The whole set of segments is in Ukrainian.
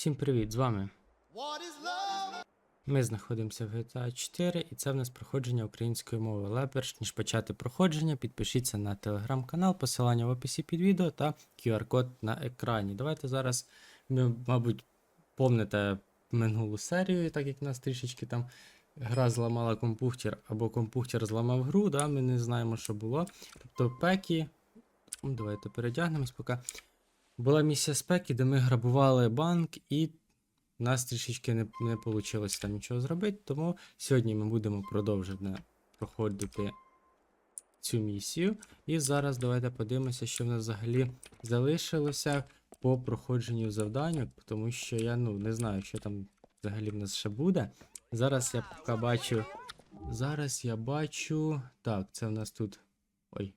Всім привіт, з вами. Ми знаходимося в GTA 4 і це в нас проходження української мови. Але перш ніж почати проходження, підпишіться на телеграм-канал, посилання в описі під відео та QR-код на екрані. Давайте зараз, ви, мабуть, помните минулу серію, так як нас трішечки там гра зламала компухтер або компухтер зламав гру, да? ми не знаємо, що було. Тобто пекі. Ну, Давайте передягнемось поки. Була місія спеки, де ми грабували банк, і у нас трішечки не, не вийшло там нічого зробити. Тому сьогодні ми будемо продовжити проходити цю місію. І зараз давайте подивимося, що в нас взагалі залишилося по проходженню завдань, тому що я ну, не знаю, що там взагалі в нас ще буде. Зараз я поки бачу. Зараз я бачу. Так, це в нас тут. Ой.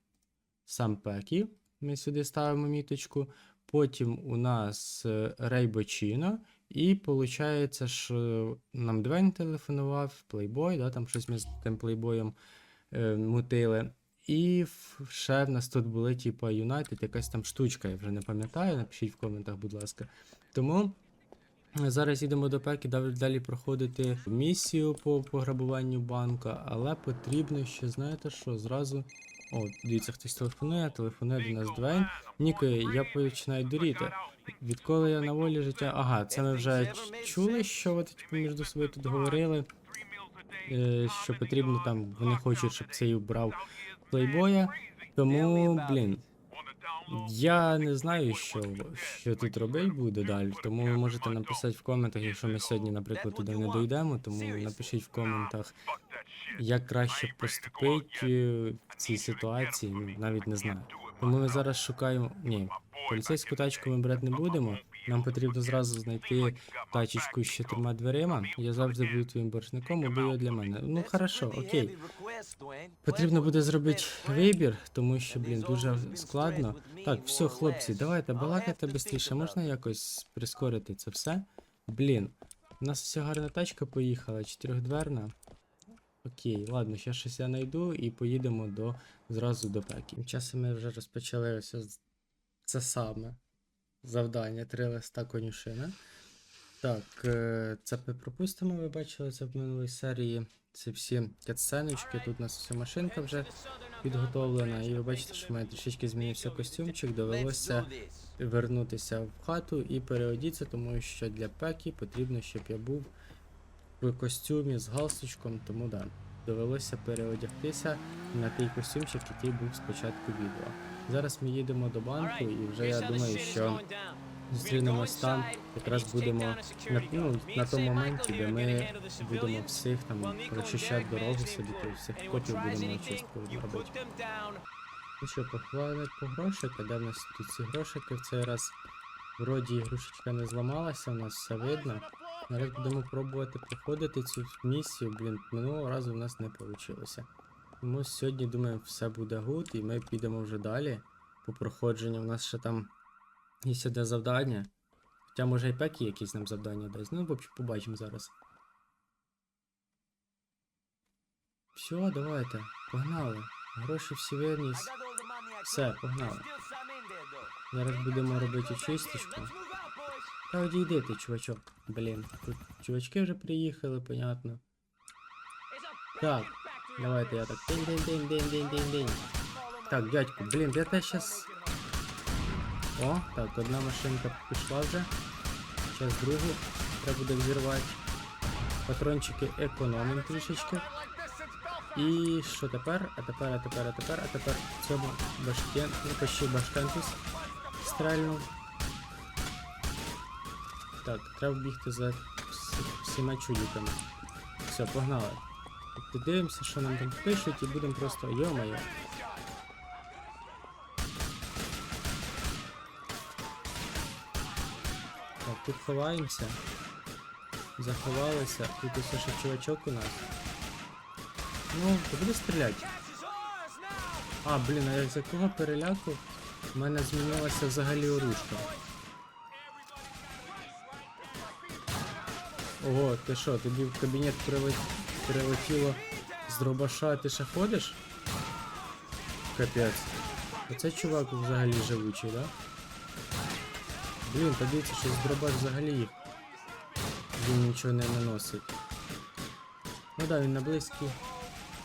Сам Пекі. Ми сюди ставимо міточку. Потім у нас е, Рейбочино. І виходить, що нам Двень телефонував, плейбой, да, там щось ми з тим плейбоєм е, мутили. І ще в нас тут були, типа, Юнайтед, якась там штучка, я вже не пам'ятаю, напишіть в коментах, будь ласка. Тому зараз їдемо до пеки, далі проходити місію по пограбуванню банка, але потрібно ще, знаєте що, зразу. О, дивіться, хтось телефонує, телефонує до нас Двейн. Ніко, я починаю дуріти. Відколи я на волі життя. Ага, це ми вже чули, що ви типу, між собою тут говорили. Е, що потрібно там, вони хочуть, щоб цей брав плейбоя. Тому, блін. Я не знаю, що, що тут робити буде далі. Тому ви можете написати в коментах, якщо ми сьогодні, наприклад, туди не дійдемо, тому напишіть в коментах, як краще поступити в цій ситуації, навіть не знаю. Тому ми зараз шукаємо. Ні, поліцейську тачку ми брати не будемо. Нам потрібно зразу знайти тачечку з чотирма дверима. Я завжди буду твоїм боржником, або його для мене. Ну хорошо, окей. Потрібно буде зробити вибір, тому що, блін, дуже складно. Так, все, хлопці, давайте балакайте швидше. Можна якось прискорити це все? Блін, у нас вся гарна тачка поїхала, чотирьохдверна. Окей, ладно, ще щось я знайду і поїдемо до зразу до. Тим часом ми вже розпочали ось це саме завдання три листа конюшина. Так, е, це ми пропустимо, ви бачили це в минулій серії. Це всі катсценочки, тут у нас вся машинка вже підготовлена. І ви бачите, що в мене трішечки змінився костюмчик, довелося вернутися в хату і переодітися, тому що для пеки потрібно, щоб я був в костюмі з галстучком, тому да. Довелося переодягтися на той костюмчик, який був спочатку відео. Зараз ми їдемо до банку, і вже я думаю, що зустрінемось там, якраз будемо на, ну, на тому моменті, де ми будемо всіх там прочищати дорогу собі, то всіх копів будемо очистку робити. Ну що, похвалить по грошики, де в нас тут ці грошики в цей раз вроді ігрушечка не зламалася, у нас все видно. Зараз будемо пробувати проходити цю місію, блін, минулого разу в нас не вийшло. Тому сьогодні, думаю, все буде гуд, і ми підемо вже далі по проходженню. У нас ще там є сюди завдання. Хоча може і пекі якісь нам завдання дасть. Ну, в общем, побачимо зараз. Все, давайте, погнали. Гроші всі вирніс. Все, погнали. Зараз будемо робити чисточку. Та одійди ти, чувачок. Блін, тут чувачки вже приїхали, понятно. Так, давайте я так. День-день-день-день-день-день-день. Так, дядьку, блін, я те щас. О, так, одна машинка пішла вже. Зараз другу треба буде взірвати. Патрончики економимо трішечки. І що тепер? А тепер, а тепер, а тепер, а тепер в цьому башкен, ну почти башкентус стрельнув. Так, треба бігти за всіма чудиками. Все, погнали. Тобто дивимося, що нам там пишуть, і будемо просто йо-моє. Так, тут ховаємося. Заховалися. Тут ось ще чувачок у нас. Ну, то буде стріляти. А, блін, а я з якого переляку в мене змінилася взагалі оружка. Ого, ти що, тобі в кабінет прилет... прилетіло з дробаша, ти ще ходиш? Капець. Оце чувак взагалі живучий, да? Блін, подивіться, що з дробаш взагалі він нічого не наносить. Ну да, він на близькій,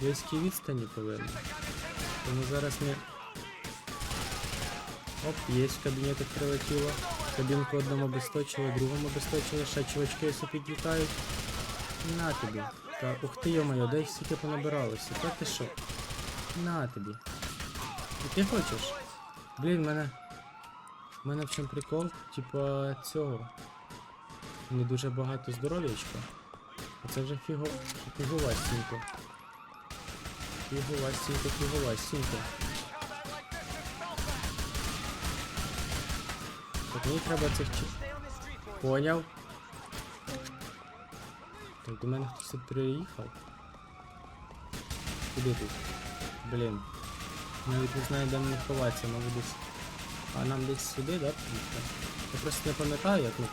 близькій відстані повинен. Тому зараз ми. Оп, є в кабінетик прилетіло. Кабінку одному обесточили, другому обесточили, ще чувачки ось підлітають. На тобі. Та ух ти йо-моє, де їх стільки понабиралося. Та ти що? На тобі. І ти хочеш? Блін, мене. У мене в чому прикол? Типа цього. Не дуже багато здоров'ячка. Це вже фіго... фігова стінка. Фігова. Мені треба цих чи... Поняв. Так, до мене хтось тут приїхав. Куди тут? Блін. Навіть не знаю, де мені ховатися, мабуть десь. А нам десь сюди, да? Я просто не пам'ятаю, як ми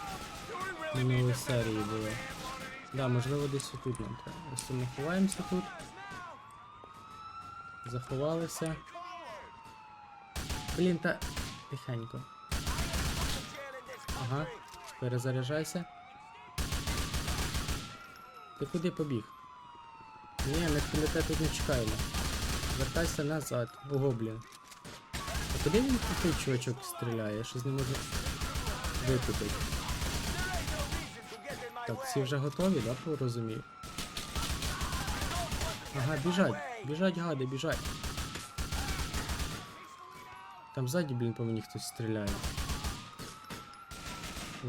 в минулій серії було. Да, можливо, десь отут нам треба. Ось ми ховаємося тут. Заховалися. Блін, та. Тихенько. Ага. Перезаряджайся. Ти куди побіг? Ні, ми тебе тут не чекаємо. Вертайся назад. Ого, блін. А куди він той чувачок стріляє? Я щось не можу викупити. Так, всі вже готові, да, порозумію? Ага, біжать, біжать, гади, біжать. Там ззаді, блін, по мені хтось стріляє.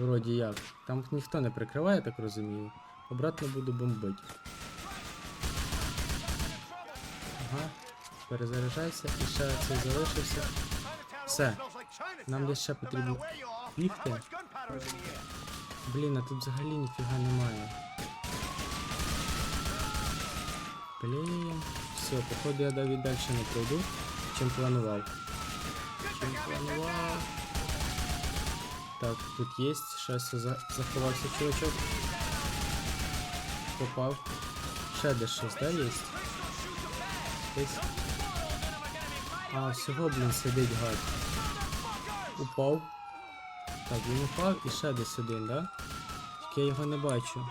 Вроді як. Там ніхто не прикриває, так розумію. Обратно буду бомбити. Ага. Перезаряджайся і ще цей залишився. Все. Нам десь ще потрібно бігти. Блін, а тут взагалі ніфіга немає. Блін. Все, походу я далі не пройду, чим планував. Чим планував. Так, тут є, щас за... заховався чувачок. Попав. Ще десь щось, да, є? Десь. А, всього, блін, сидить гад. Упав. Так, він упав і ще десь один, да? Тільки я його не бачу.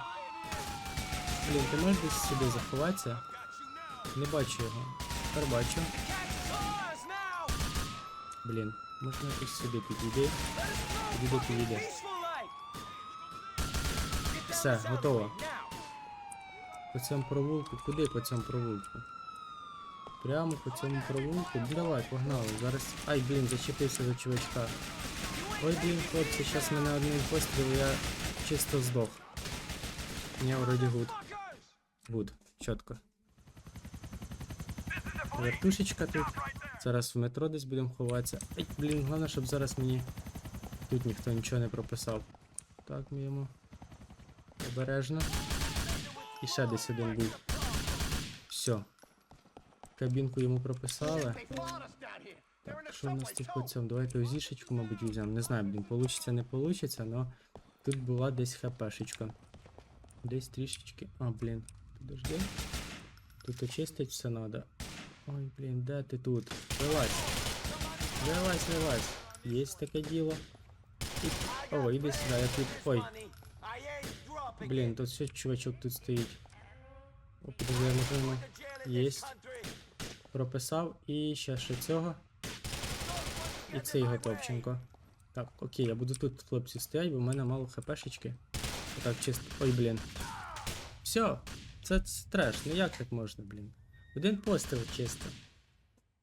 Блін, ти можеш десь сюди заховатися? Не бачу його. Тепер бачу. Блін, можна якось сюди підійди. Підійди, підійди. Все, готово. По цьому провулку. Куди по цьому провулку? Прямо по цьому провулку. Ну, давай, погнали. Зараз. Ай, блін, зачепився за чувачка. Ой, блін, хлопці, зараз мене одним пострілом, я чисто здох. Ні, вроді гуд. Гуд, чітко. Вертушечка тут. Зараз в метро десь будемо ховатися. Ай, блін, головне, щоб зараз мені тут ніхто нічого не прописав. Так, ми йому. Обережно. І ще десь один був. Все. Кабінку йому прописали. Так, що в нас тут по цьому? Давайте узішечку, мабуть, візьмемо. Не знаю, блін, получиться, не получиться, но тут була десь хпшечка. Десь трішечки. А, блін, подожди. Тут очистить все надо. Ой, блін, де ти тут? Вилазь. Вилазь, вилазь. Є таке діло. І... О, іди сюди, я тут. Ой, блін, тут все чувачок тут стоїть. О, я можливо. Єсть. Прописав і ще ще цього. І цей готовченко. Так, окей, я буду тут, хлопці, стоять, бо в мене мало хпшечки. Отак чисто. Ой, блін. Все, це, це треш, ну як так можна, блін? Один постріл чисто.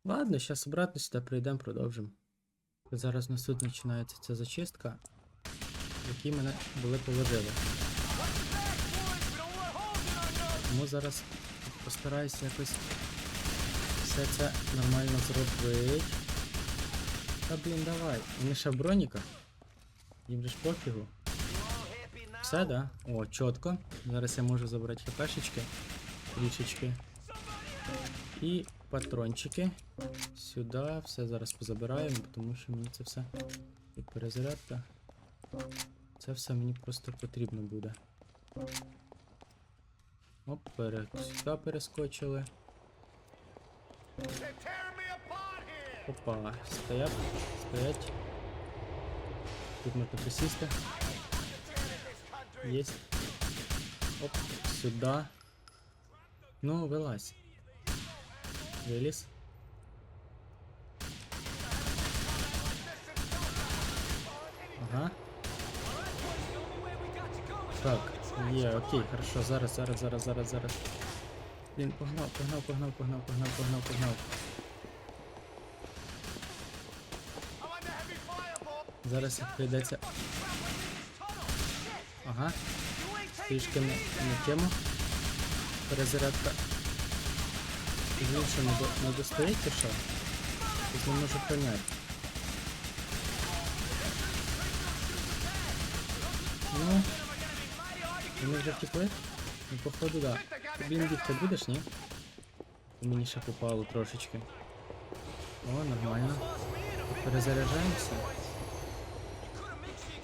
Ладно, зараз обратно сюди прийдемо, продовжимо. Зараз у нас тут починається ця зачистка, в якій мене були положили. Тому зараз постараюся якось все це нормально зробити. Та блін, давай. Вони ще в броніках. Їм же ж пофігу. Все, да? О, чітко. Зараз я можу забрати хпшечки. Трішечки. І патрончики. Сюди. Все зараз позабираємо, тому що мені це все. І перезарядка. Це все мені просто потрібно буде. Оп, пере... сюди перескочили. Опа, стоять, стоять. Тут можна присісти. Єсть. Оп, сюди. Ну, вилазь. Виліз. Ага. Так, є, окей, хорошо, зараз, зараз, зараз, зараз, зараз. Блін, погнав, погнав, погнав, погнав, погнав, погнав, погнав. Зараз прийдеться. Ага. Трішки не тему. Перезарядка. Він що, не, до, не достоїть чи що? Тут не можу поняти. Ну. Вони вже втекли? Ну, походу, да. Ти, Блін, бігти будеш, ні? Мені ще попало трошечки. О, нормально. Перезаряджаємося.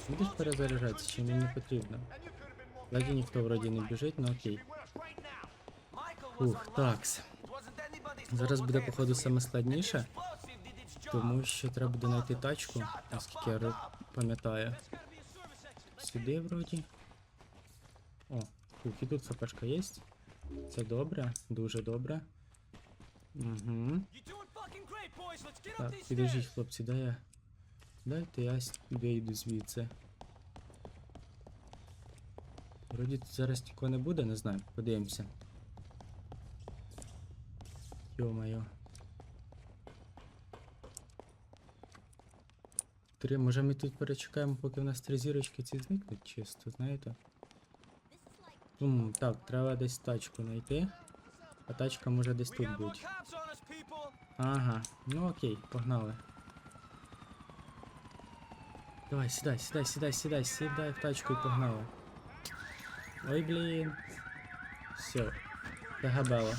Будеш перезаряджатися, чи мені не потрібно? Ззаді ніхто вроді не біжить, ну окей. Ух, такс. Зараз буде, походу, саме складніше, тому що треба буде знайти тачку, наскільки я пам'ятаю. Сюди вроді. О, і тут ФПшка є. Це добре, дуже добре. Угу. Так, підождіть, хлопці, дай я. Дайте я вийду звідси. Вроді тут зараз нікого не буде, не знаю, подивимося. Йо-моє. Три, може ми тут перечекаємо, поки в нас три зірочки ці зникнуть чисто, знаєте? М, так, треба десь тачку знайти. А тачка може десь тут бути. Ага, ну окей, погнали. Давай, сідай, сідай, сідай, сідай, сідай в тачку і погнали. Ой, блін. Все. Загабало.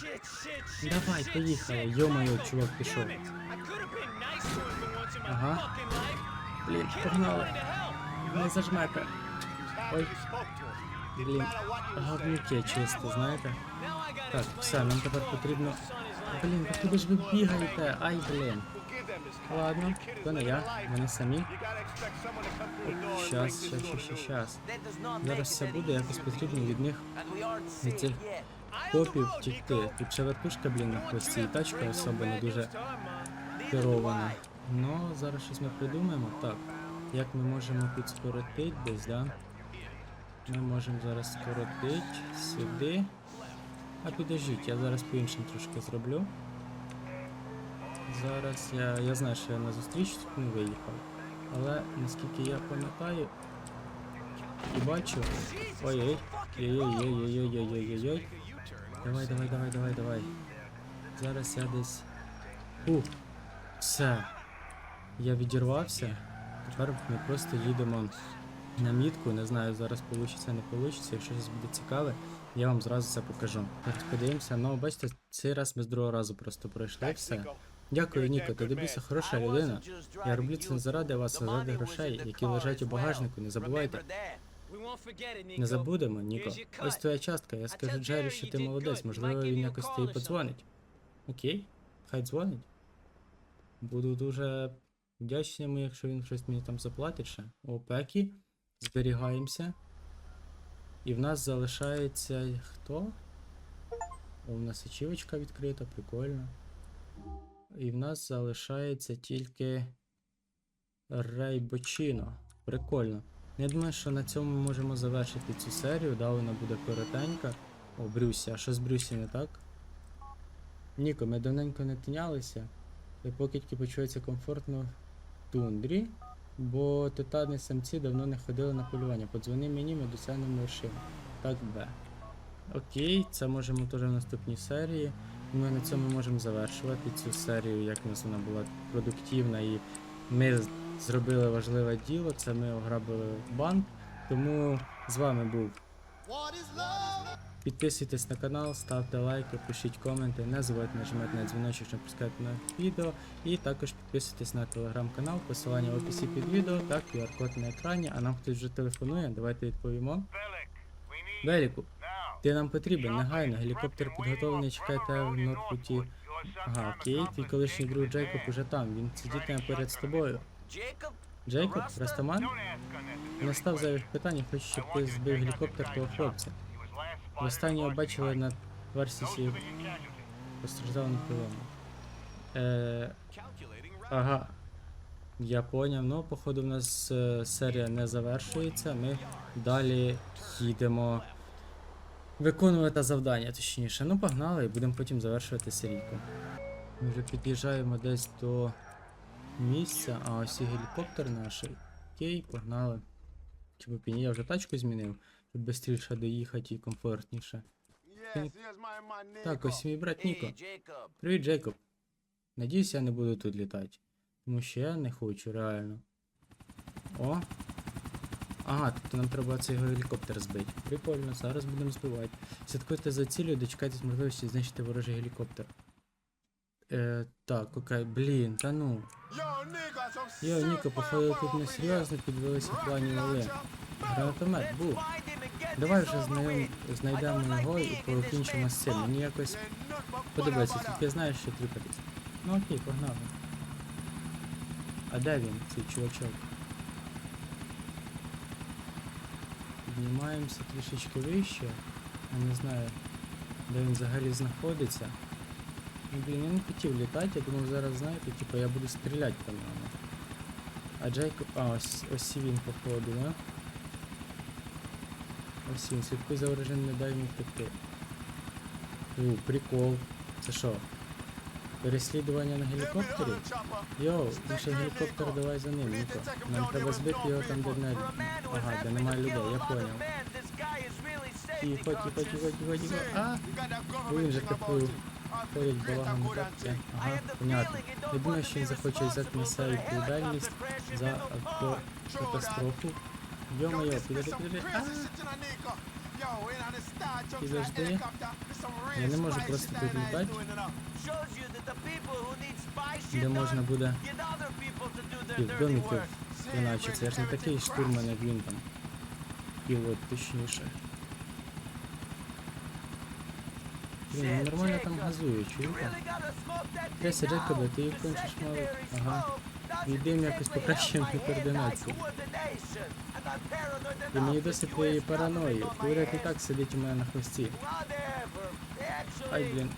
Давай, поїхали. Йо-моє, чувак пішов. Ага. Блін, погнали. Не зажмете. Ой, блін. Говнюки чисто, знаєте? Так, все, нам тепер потрібно. Блін, ви куди ж ви бігаєте? Ай, блін. Ладно, то не я, вони самі. Щас, щас, щас, щас, щас. Зараз все буде, якось потрібно від них від цих копів втікти. Тут ще вертушка, блін, на і тачка особо не дуже керована. Ну, зараз щось ми придумаємо. Так, як ми можемо тут скоротити десь, да? Ми можемо зараз скоротити сюди. А підождіть, я зараз по-іншому трошки зроблю. Зараз я. Я знаю, що я на зустріч не виїхав. Але наскільки я пам'ятаю і бачу. Ой-ой. Давай, давай, давай, давай, давай. Зараз я десь. Ух. Все. Я відірвався. Тепер ми просто їдемо на мітку. Не знаю, зараз вийде, не вийде. Якщо щось буде цікаве, я вам зразу це покажу. Зараз подивимося. Ну, бачите, цей раз ми з другого разу просто пройшли все. Дякую, Ніко, ти добійся хороша людина. Я роблю це не заради вас, а заради грошей, які лежать у багажнику. Не забувайте. Не забудемо, Ніко. Ось твоя частка. Я скажу Джері, що ти молодець. Можливо, він якось тобі подзвонить. Окей, хай дзвонить. Буду дуже вдячний йому, якщо він щось мені там заплатить ще. Опекі. Зберігаємося. І в нас залишається хто? О, у нас ачівочка відкрита, прикольно. І в нас залишається тільки Рейбочино. Прикольно. Я думаю, що на цьому ми можемо завершити цю серію, да, вона буде коротенька. О, Брюсі, а що з Брюсі не так? Ніко, ми давненько не тинялися. І покидьки почуються комфортно в тундрі, бо титани самці давно не ходили на полювання. Подзвони мені, ми досягнемо вершину. Так Б. Окей, це можемо теж в наступній серії. Ми на цьому можемо завершувати цю серію, як у нас вона була продуктивна і ми зробили важливе діло, це ми ограбили банк. Тому з вами був. Підписуйтесь на канал, ставте лайки, пишіть коменти, не забувайте нажимати на дзвіночок, щоб пускати на відео. І також підписуйтесь на телеграм-канал, посилання в описі під відео та QR-код на екрані. А нам хтось вже телефонує, давайте відповімо. Веліку, ти нам потрібен, негайно, гелікоптер підготовлений, чекайте в Норфуті. Ага, окей, твій колишній друг Джейкоб уже там, він сидітиме поряд з тобою. Джейкоб, Растаман? Не став зайвих питань, хочу, щоб ти збив гелікоптер того хлопця. Востаннє його бачили на версії постраждав Наполеон. Е, ага. Я поняв. Ну, походу, в нас е, серія не завершується. Ми далі їдемо виконувати завдання, точніше. Ну, погнали і будемо потім завершувати серійку. Ми вже під'їжджаємо десь до місця, а ось і гелікоптер наш. Окей, погнали. Чи я вже тачку змінив, щоб швидше доїхати і комфортніше. Так, ось мій брат Ніко. Привіт, Джейкоб. Надіюсь, я не буду тут літати. Тому що я не хочу, реально. О. Ага, тобто нам треба цей гелікоптер збити. Прикольно, зараз будемо збивати. Слідкуйте за цілею, дочекайтесь можливості знищити ворожий гелікоптер. Е, так, окей, блін, та ну. Йо, Ніко, походу тут не серйозно підвелися в плані вали. Гранатомет, був. Давай вже знайом... знайдемо його і покінчимо з цим. Мені якось подобається, тільки знаю, що тріпатись. Ну окей, погнали. А де він, цей чувачок? Піднімаємося трішечки вище. Я не знаю, де він взагалі знаходиться. Блін, я не хотів літати, я думав зараз, знаєте, типу я буду стріляти по ньому. А Джейкоб. А, ось, ось він походу, да? Ось він, слідкуй за ворожим, не дай йому втекти. У, прикол. Це що? Переслідування на гелікоптері? Йоу, лише гелікоптер давай за ним, Ніко. Нам треба збити його там, де не... Ага, де немає людей, я поняв. Тихо, тихо, тихо, тихо, тихо. А! Він же такою балагом на капці. Ага, понятно. Думаю, що він захоче взяти на себе відповідальність за автокатастрофу. Йо-моє, підожди, підожди. Підожди. Я не можу просто тут літати, де можна буде півдомиків іначе. Це ж не такий штурман, як він там. Пілот, точніше. Блін, ну нормально там газує, чуєте? Треся Джекобе, ти їх кончиш мало. Ага. Йдемо якось покращуємо координацію. І мені досить твоєї параної. Уряд і так сидить у мене на хвості. Ай, блін.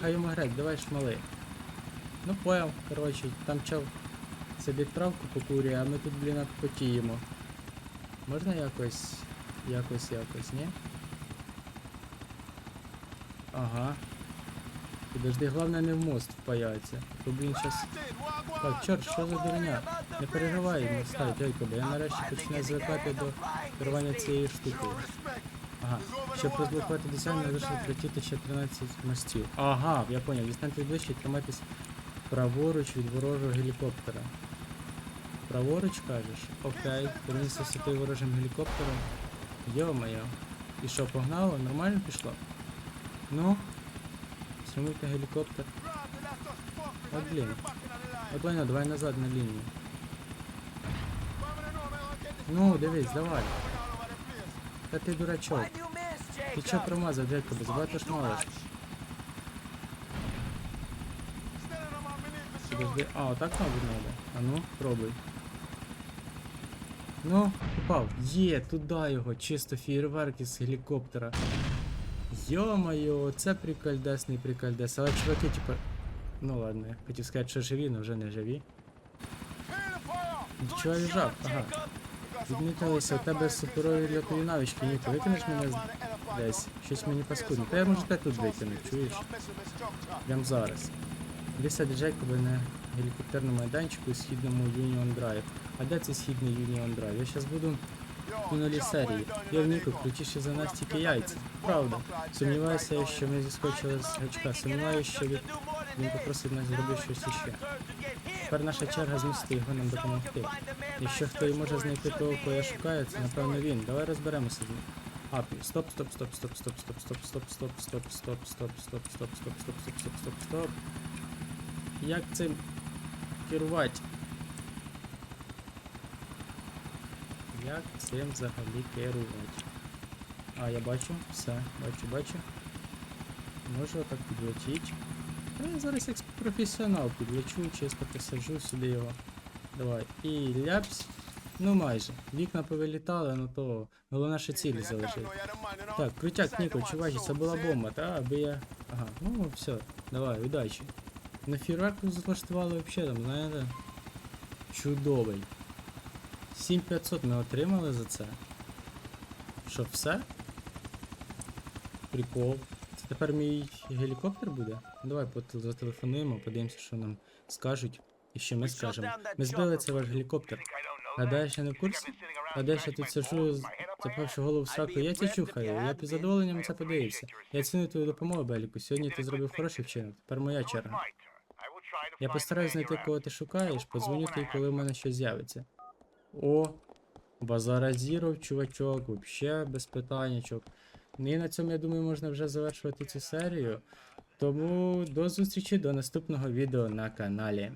Хай йому греть, давай шмали. Ну поняв, коротше, там чел сидить травку покурює, а ми тут, блін, потіємо. Можна якось. якось, якось, ні? Ага. Підожди, головне не в мост впаятися. То, блін, щас. Так, чорт, що за дурня? Не переживай, не став, Джейкобе, я нарешті починаю звикати до керування цією штукою. Ага. Щоб розблокувати досягнення, лише прилетіти ще 13 мостів. Ага, я поняв. Дістаньте ближче і тримайтесь праворуч від ворожого гелікоптера. Праворуч кажеш? Окей, повернися з ворожим гелікоптером. Йо-моє. І що, погнало? Нормально пішло? Ну? Стрімуйте гелікоптер. От блін. От Ваня, давай назад на лінію. Ну, дивись, давай. Та ти дурачок. Ти чо промазав, Джекобе? Забагато ж малиш. Подожди. А, отак, мабуть, надо. А ну, пробуй. Ну, попав. Є, туди його, чисто фейерверк із гелікоптера. Йо-моє, це прикольдесний прикольдес. Але чуваки, типа. Ну ладно, я хотів сказати, що живі, але вже не живі. Я лежав? Ага. Відмітилися, у тебе суперові льотові навички, Ніко, викинеш мене десь. Щось мені паскудно. Та я можу тебе тут викинути, чуєш? Прям зараз. Десять Джейкоби на гелікоптерному майданчику у східному Union Drive. А де це східний Union Drive? Я зараз буду у серії. Я в Ніку, крутіше за нас тільки яйця. Правда. Сумніваюся, що ми зіскочили з гачка. Сумніваюся, що від... він попросив нас зробити щось іще. Тепер наша черга змусити його нам допомогти. Якщо хто і може знайти того, кого я шукаю, це напевно він. Давай розберемося з ним. А, пі- стоп, стоп, стоп, стоп, стоп, стоп, стоп, стоп, стоп, стоп, стоп, стоп, стоп, стоп, стоп, стоп, стоп, стоп, стоп, стоп. Як цим керувати? Як цим взагалі керувати? А, я бачу, все, бачу, бачу. Можу отак підлетіти. Та я зараз як професіонал підлечу, чисто посаджу сюди його. Давай. І ляпс. Ну майже. Вікна повилітали, ну то головне, що цілі залишить. Так, крутяк, Ніко, чувачі, це була бомба, та? Аби я. Ага, ну все, давай, удачі. На фірверку влаштували взагалі там, знаєте. Чудовий. 7500 ми отримали за це. Що, все? Прикол. Це тепер мій гелікоптер буде? Давай зателефонуємо, подивимося, що нам скажуть. І що ми скажемо. Ми збили це ваш гелікоптер. Гадаєш, я не в курсі? Гадаєш, я тут сиджу, запавши голову в сраку, я ці чухаю, я із задоволенням це подивився. Я ціную твою допомогу, Беліку. Сьогодні ти зробив хороший вчинок, тепер моя черга. Я постараюсь знайти, кого ти шукаєш, подзвоню тобі, коли в мене щось з'явиться. О, базаразіров, чувачок, вообще без питаннячок. Ну і на цьому, я думаю, можна вже завершувати цю серію. Тому до зустрічі до наступного відео на каналі.